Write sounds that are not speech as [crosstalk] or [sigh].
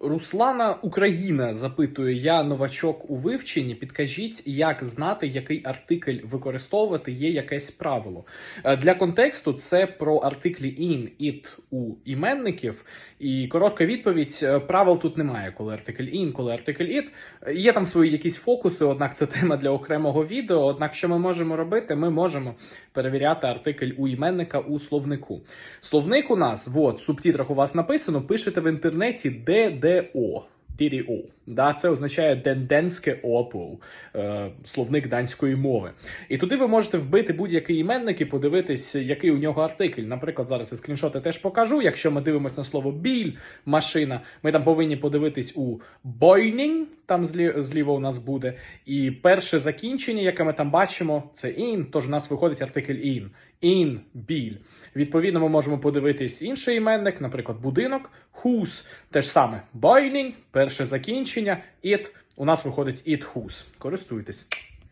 Руслана Україна запитує: я новачок у вивченні. Підкажіть, як знати, який артикль використовувати, є якесь правило. Е, Для контексту це про артиклі in, it у іменників. І коротка відповідь: е, правил тут немає, коли артикль in, коли артикль it. Е, Є там свої якісь фокуси, однак це [laughs] тема для окремого відео. Однак, що ми можемо робити? Ми можемо перевіряти артикль у іменника у словнику. Словник у нас, от, в субтитрах у вас написано, пишете в інтернеті ДДО. DDO. Да, це означає Денденське ОПУ, е, словник данської мови. І туди ви можете вбити будь-який іменник і подивитись, який у нього артикль. Наприклад, зараз я скріншоти теж покажу. Якщо ми дивимося на слово біль, машина, ми там повинні подивитись у бойнінг, там злі, зліва у нас буде. І перше закінчення, яке ми там бачимо, це in, тож у нас виходить артикль in. In, біль. Відповідно, ми можемо подивитись інший іменник, наприклад, будинок, whose, те ж саме бойнінг, перше закінчення, it. У нас виходить it whose. Користуйтесь.